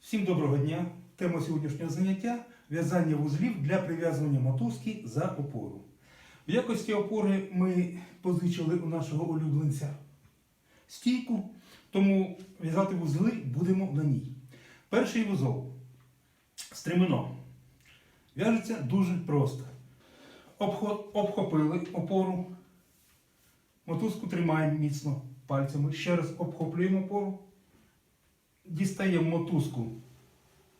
Всім доброго дня! Тема сьогоднішнього заняття в'язання вузлів для прив'язування мотузки за опору. В якості опори ми позичили у нашого улюбленця стійку, тому в'язати вузли будемо на ній. Перший вузол стремено. В'яжеться дуже просто. Обхопили опору, мотузку тримаємо міцно пальцями. Ще раз обхоплюємо опору дістаємо мотузку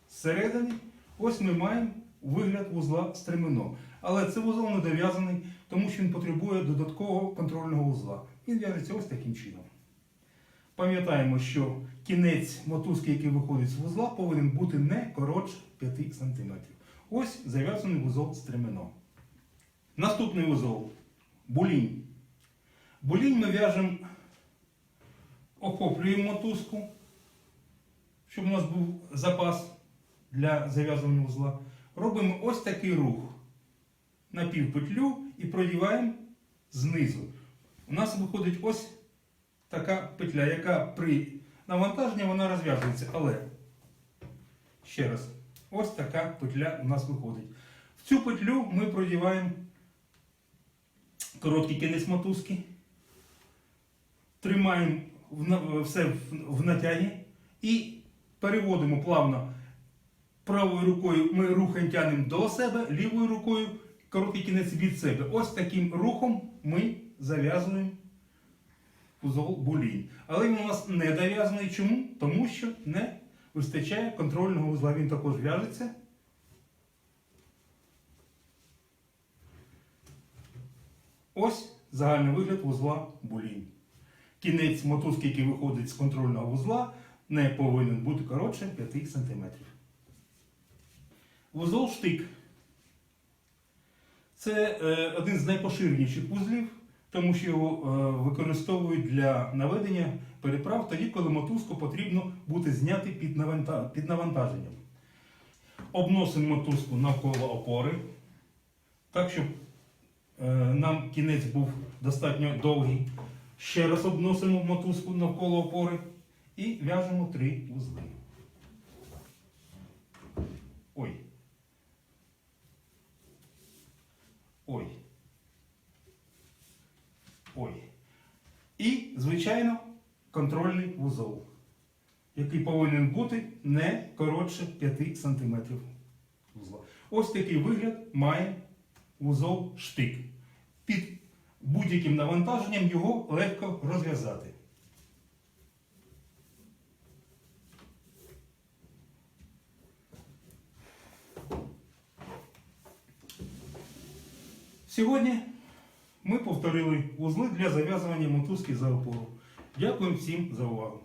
зсередини, ось ми маємо вигляд вузла стремено. Але це вузол не дов'язаний, тому що він потребує додаткового контрольного вузла. Він в'яжеться ось таким чином. Пам'ятаємо, що кінець мотузки, який виходить з вузла, повинен бути не коротше 5 см. Ось зав'язаний вузол стремено. Наступний вузол булінь. Булінь ми в'яжемо, охоплюємо мотузку щоб у нас був запас для зав'язування вузла, робимо ось такий рух на півпетлю і продіваємо знизу. У нас виходить ось така петля, яка при навантаженні вона розв'язується. Але, ще раз, ось така петля у нас виходить. В цю петлю ми продіваємо короткий кінець мотузки, тримаємо все в- натягі і переводимо плавно правою рукою ми рухаємо тянемо до себе, лівою рукою короткий кінець від себе. Ось таким рухом ми зав'язуємо вузол булінь. Але він у нас не дов'язаний. Чому? Тому що не вистачає контрольного вузла. Він також в'яжеться. Ось загальний вигляд вузла булінь. Кінець мотузки, який виходить з контрольного вузла, не повинен бути коротше 5 см. Вузол штик. Це е, один з найпоширеніших вузлів, тому що його е, використовують для наведення переправ тоді, коли мотузку потрібно бути зняти під навантаженням. Обносимо мотузку навколо опори, так, щоб е, нам кінець був достатньо довгий. Ще раз обносимо мотузку навколо опори і в'яжемо три вузли. Ой. Ой. Ой. І, звичайно, контрольний вузол, який повинен бути не коротше 5 см вузла. Ось такий вигляд має вузол штик. Під будь-яким навантаженням його легко розв'язати. Сьогодні ми повторили вузли для зав'язування мотузки за опору. Дякую всім за увагу.